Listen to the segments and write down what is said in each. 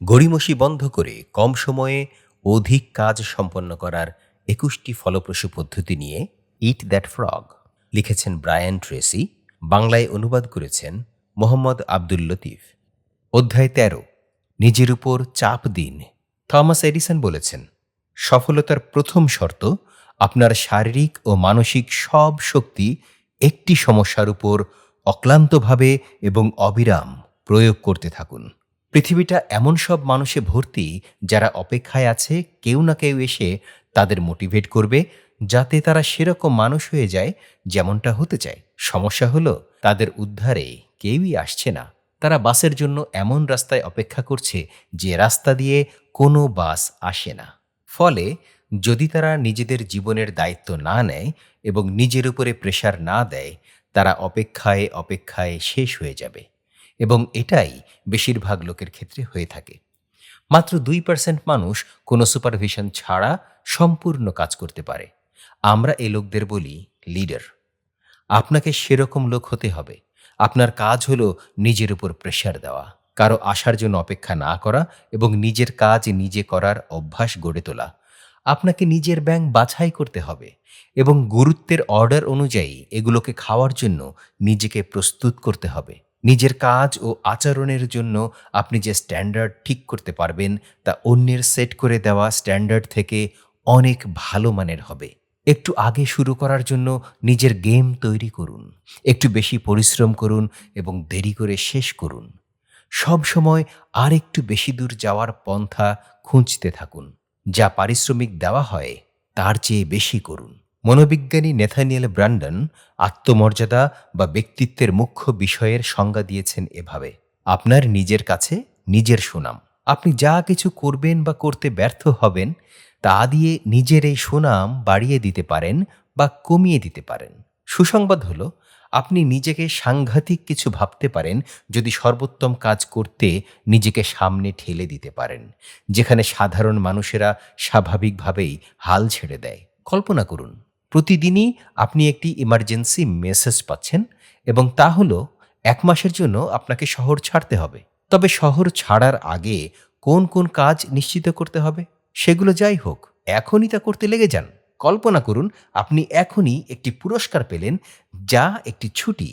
গড়িমসি বন্ধ করে কম সময়ে অধিক কাজ সম্পন্ন করার একুশটি ফলপ্রসূ পদ্ধতি নিয়ে ইট দ্যাট ফ্রগ লিখেছেন ব্রায়ান ট্রেসি, বাংলায় অনুবাদ করেছেন মোহাম্মদ আব্দুল লতিফ। অধ্যায় তেরো, নিজের উপর চাপ দিন। থমাস এডিসন বলেছেন, সফলতার প্রথম শর্ত আপনার শারীরিক ও মানসিক সব শক্তি একটি সমস্যার উপর অক্লান্তভাবে এবং অবিরাম প্রয়োগ করতে থাকুন। পৃথিবীটা এমন সব মানুষে ভর্তি যারা অপেক্ষায় আছে, কেউ না কেউ এসে তাদের মোটিভেট করবে, যাতে তারা সেরকম মানুষ হয়ে যায় যেমনটা হতে চায়। সমস্যা হলো, তাদের উদ্ধারে কেউই আসছে না। তারা বাসের জন্য এমন রাস্তায় অপেক্ষা করছে যে রাস্তা দিয়ে কোনো বাস আসে না। ফলে, যদি তারা নিজেদের জীবনের দায়িত্ব না নেয় এবং নিজের উপরে প্রেশার না দেয়, তারা অপেক্ষায় অপেক্ষায় শেষ হয়ে যাবে। এবং এটাই বেশিরভাগ লোকের ক্ষেত্রে হয়ে থাকে। মাত্র দুই পার্সেন্ট মানুষ কোনো সুপারভিশন ছাড়া সম্পূর্ণ কাজ করতে পারে। আমরা এই লোকদের বলি লিডার আপনাকে সেরকম লোক হতে হবে। আপনার কাজ হলো নিজের উপর প্রেশার দেওয়া, কারও আসার জন্য অপেক্ষা না করা এবং নিজের কাজ নিজে করার অভ্যাস গড়ে তোলা। আপনাকে নিজের ব্যাংক বাছাই করতে হবে এবং গুরুত্বের অর্ডার অনুযায়ী এগুলোকে খাওয়ার জন্য নিজেকে প্রস্তুত করতে হবে। নিজের কাজ ও আচরণের জন্য আপনি যে স্ট্যান্ডার্ড ঠিক করতে পারবেন, তা অন্যের সেট করে দেওয়া স্ট্যান্ডার্ড থেকে অনেক ভালো মানের হবে। একটু আগে শুরু করার জন্য নিজের গেম তৈরি করুন। একটু বেশি পরিশ্রম করুন এবং দেরি করে শেষ করুন। সব সময় আর একটু বেশি দূর যাওয়ার পন্থা খুঁজতে থাকুন। যা পারিশ্রমিক দেওয়া হয়, তার চেয়ে বেশি করুন। মনোবিজ্ঞানী নেথানিয়েল ব্র্যান্ডন আত্মমর্যাদা বা ব্যক্তিত্বের মুখ্য বিষয়ের সংজ্ঞা দিয়েছেন এভাবে। আপনার নিজের কাছে নিজের সুনাম। আপনি যা কিছু করবেন বা করতে ব্যর্থ হবেন, তা দিয়ে নিজের এই সুনাম বাড়িয়ে দিতে পারেন বা কমিয়ে দিতে পারেন। সুসংবাদ হলো, আপনি নিজেকে সাংঘাতিক কিছু ভাবতে পারেন, যদি সর্বোত্তম কাজ করতে নিজেকে সামনে ঠেলে দিতে পারেন, যেখানে সাধারণ মানুষেরা স্বাভাবিকভাবেই হাল ছেড়ে দেয়। কল্পনা করুন প্রতিদিনই আপনি একটি ইমার্জেন্সি মেসেজ পাচ্ছেন এবং তা হলো এক মাসের জন্য আপনাকে শহর ছাড়তে হবে। তবে শহর ছাড়ার আগে কোন কোন কাজ নিশ্চিত করতে হবে? সেগুলো যাই হোক, এখনই তা করতে লেগে যান। কল্পনা করুন, আপনি এখনই একটি পুরস্কার পেলেন যা একটি ছুটি,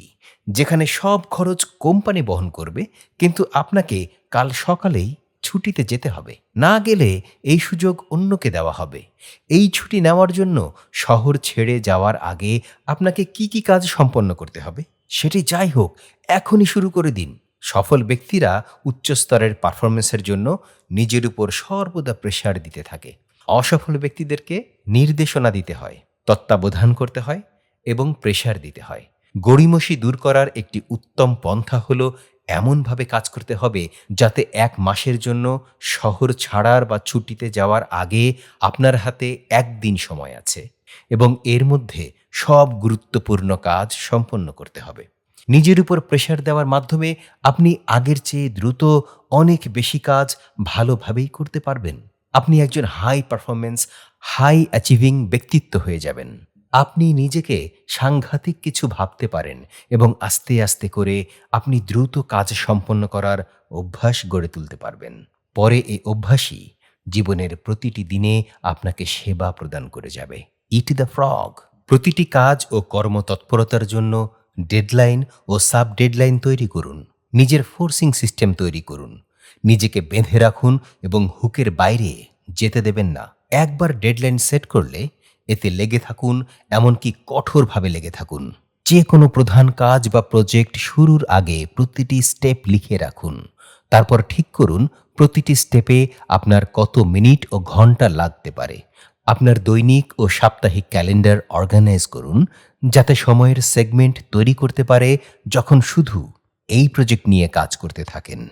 যেখানে সব খরচ কোম্পানি বহন করবে, কিন্তু আপনাকে কাল সকালেই ছুটিতে যেতে হবে। না গেলে এই সুযোগ অন্যকে দেওয়া হবে। এই ছুটি নেওয়ার জন্য শহর ছেড়ে যাওয়ার আগে আপনাকে কি কি কাজ সম্পন্ন করতে হবে? সেটি যাই হোক, এখনই শুরু করে দিন। সফল ব্যক্তিরা উচ্চস্তরের পারফরমেন্সের জন্য নিজের উপর সর্বদা প্রেশার দিতে থাকে। অসফল ব্যক্তিদেরকে নির্দেশনা দিতে হয়, তত্ত্বাবধান করতে হয় এবং প্রেশার দিতে হয়। গড়িমসি দূর করার একটি উত্তম পন্থা হলো এমনভাবে কাজ করতে হবে যাতে এক মাসের জন্য শহর ছাড়ার বা ছুটিতে যাওয়ার আগে আপনার হাতে একদিন সময় আছে এবং এর মধ্যে সব গুরুত্বপূর্ণ কাজ সম্পন্ন করতে হবে। নিজের উপর প্রেশার দেওয়ার মাধ্যমে আপনি আগের চেয়ে দ্রুত অনেক বেশি কাজ ভালোভাবেই করতে পারবেন। আপনি একজন হাই পারফরমেন্স হাই অ্যাচিভিং ব্যক্তিত্ব হয়ে যাবেন। আপনি নিজেকে সাংঘাতিক কিছু ভাবতে পারেন এবং আস্তে আস্তে করে আপনি দ্রুত কাজ সম্পন্ন করার অভ্যাস গড়ে তুলতে পারবেন। পরে এই অভ্যাসই জীবনের প্রতিটি দিনে আপনাকে সেবা প্রদান করে যাবে। ইট দ্য ফ্রগ প্রতিটি কাজ ও কর্মতৎপরতার জন্য ডেডলাইন ও সাব ডেডলাইন তৈরি করুন। নিজের ফোর্সিং সিস্টেম তৈরি করুন। নিজেকে বেঁধে রাখুন এবং হুকের বাইরে যেতে দেবেন না। একবার ডেডলাইন সেট করলে এতে লেগে থাকুন, এমনকি কঠোরভাবে লেগে থাকুন। যে কোনো প্রধান কাজ বা প্রজেক্ট শুরুর আগে প্রতিটি স্টেপ লিখে রাখুন। তারপর ঠিক করুন, প্রতিটি স্টেপে আপনার কত মিনিট ও ঘণ্টা লাগতে পারে। আপনার দৈনিক ও সাপ্তাহিক ক্যালেন্ডার অর্গানাইজ করুন, যাতে সময়ের সেগমেন্ট তৈরি করতে পারে যখন শুধু এই প্রজেক্ট নিয়ে কাজ করতে থাকেন।